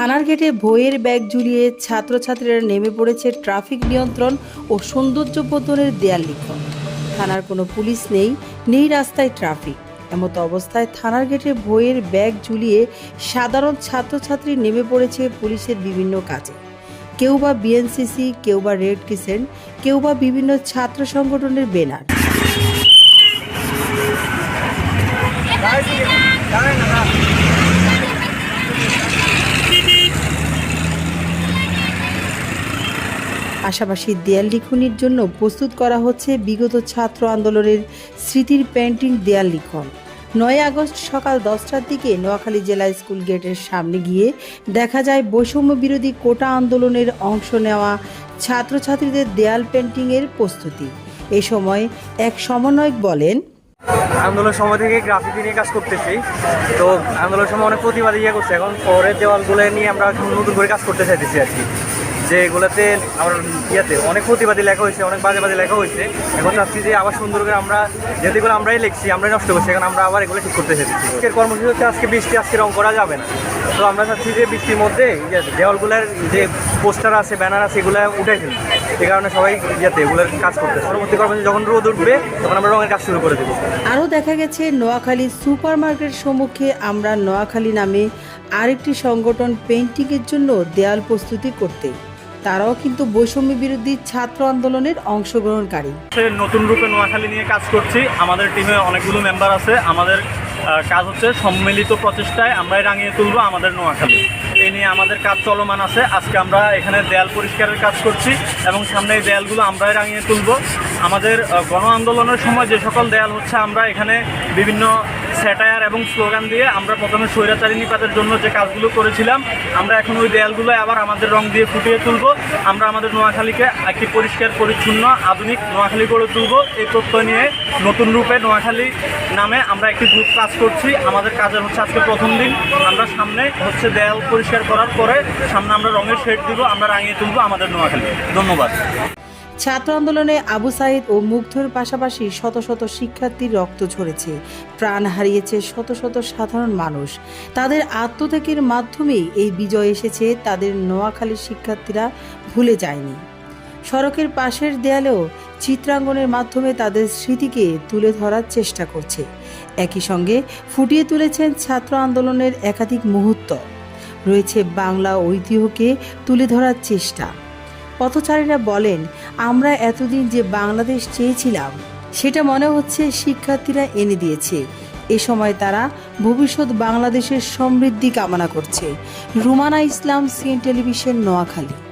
থানার গেটে বইয়ের ব্যাগ ঝুলিয়ে ছাত্রছাত্রীরা নেমে পড়েছে ট্রাফিক নিয়ন্ত্রণ ও সৌন্দর্য বর্ধনের দেয়াল লিখন। থানার কোনো পুলিশ নেই নেই রাস্তায় ট্রাফিক। এমত অবস্থায় থানার গেটে বইয়ের ব্যাগ ঝুলিয়ে সাধারণ ছাত্রছাত্রী নেমে পড়েছে পুলিশের বিভিন্ন কাজে। কেউ বা বিএনসিসি, কেউ বা রেড ক্রিসেন্ট, কেউ বা বিভিন্ন ছাত্র সংগঠনের ব্যানার। পাশাপাশি দেয়াল লিখনের জন্য প্রস্তুত করা হচ্ছে বিগত ছাত্র আন্দোলনের স্মৃতির পেন্টিং দেয়াল লিখন। নয় আগস্ট সকাল দশটার দিকে নোয়াখালী জেলা স্কুল গেটের সামনে গিয়ে দেখা যায় বৈষম্য বিরোধী কোটা আন্দোলনের অংশ নেওয়া ছাত্রছাত্রীদের দেয়াল পেন্টিংয়ের প্রস্তুতি। এ সময় এক সমন্বয়ক বলেন, আন্দোলন সময় থেকে গ্রাফিক নিয়ে কাজ করতেছি। তো আন্দোলনের সময় অনেক প্রতিবাদ ইয়ে করছে। এখন পরের দেওয়ালগুলো নিয়ে আমরা নতুন করে কাজ করতে চাইতেছি আর কি। যে এগুলোতে আমার ইয়েতে অনেক প্রতিবাদী লেখা হয়েছে, অনেক বাজে বাজে লেখা হয়েছে। এখন চাচ্ছি যে আবার সুন্দর করে আমরা যেহেতু এগুলো আমরাই লিখছি, আমরাই নষ্ট করছি, এখন আমরা আবার এগুলো ঠিক করতে চাইছি আজকের কর্মসূচি হচ্ছে আজকে বৃষ্টি, আজকে রং করা যাবে না। তো আমরা চাচ্ছি যে বৃষ্টির মধ্যে ইয়ে দেওয়ালগুলোর যে পোস্টার আছে, ব্যানার আছে, এগুলো উঠাই ফেলি। এই কারণে সবাই ইয়েতে এগুলোর কাজ করতে পরবর্তী কর্মসূচি যখন রোদ উঠবে, তখন আমরা রঙের কাজ শুরু করে দেবো। আরও দেখা গেছে, নোয়াখালী সুপার মার্কেট সম্মুখে আমরা নোয়াখালী নামে আরেকটি সংগঠন পেন্টিংয়ের জন্য দেয়াল প্রস্তুতি করতে। তারাও কিন্তু বৈষম্য বিরোধী ছাত্র আন্দোলনের অংশগ্রহণকারী। নতুন রূপে নোয়াখালী নিয়ে কাজ করছি। আমাদের টিমে অনেকগুলো মেম্বার আছে। আমাদের কাজ হচ্ছে সম্মিলিত প্রচেষ্টায় আমরাই রাঙিয়ে তুলবো আমাদের নোয়াখালী। এই নিয়ে আমাদের কাজ চলমান আছে। আজকে আমরা এখানে দেয়াল পরিষ্কারের কাজ করছি এবং সামনে এই দেয়ালগুলো আমরাই রাঙিয়ে তুলবো। আমাদের গণ আন্দোলনের সময় যে সকল দেয়াল হচ্ছে, আমরা এখানে বিভিন্ন স্যাটায়ার এবং স্লোগান দিয়ে আমরা প্রথমে স্বৈরাচারী নিপাতের জন্য যে কাজগুলো করেছিলাম, আমরা এখন ওই দেয়ালগুলো আবার আমাদের রং দিয়ে ফুটিয়ে তুলব। আমরা আমাদের নোয়াখালীকে একটি পরিষ্কার, পরিচ্ছন্ন, আধুনিক নোয়াখালী গড়ে তুলব। এই প্রত্যয় নিয়ে নতুন রূপে নোয়াখালী নামে আমরা একটি গ্রুপ কাজ করছি। আমাদের কাজের হচ্ছে আজকে প্রথম দিন। আমরা সামনে হচ্ছে দেয়াল পরিষ্কার করার পরে সামনে আমরা রঙের শেড দিব, আমরা রাঙিয়ে তুলব আমাদের নোয়াখালী। ধন্যবাদ। ছাত্র আন্দোলনে আবু সাইদ ও মুগ্ধর পাশাপাশি শত শত শিক্ষার্থীর রক্ত ঝরেছে। প্রাণ হারিয়েছে শত শত সাধারণ মানুষ। তাদের আত্মত্যাগের মাধ্যমেই এই বিজয় এসেছে, তাদের নোয়াখালীর শিক্ষার্থীরা ভুলে যায়নি। সড়কের পাশের দেয়ালেও চিত্রাঙ্গনের মাধ্যমে তাদের স্মৃতিকে তুলে ধরার চেষ্টা করছে। একই সঙ্গে ফুটিয়ে তুলেছেন ছাত্র আন্দোলনের একাধিক মুহূর্ত। রয়েছে বাংলা ঐতিহ্যকে তুলে ধরার চেষ্টা। পথচারীরা বলেন, আমরা এতদিন যে বাংলাদেশ চেয়েছিলাম, সেটা মনে হচ্ছে শিক্ষার্থীরা এনে দিয়েছে। এ সময় তারা ভবিষ্যৎ বাংলাদেশের সমৃদ্ধি কামনা করছে। Rumana Islam, CN television, Noakhali.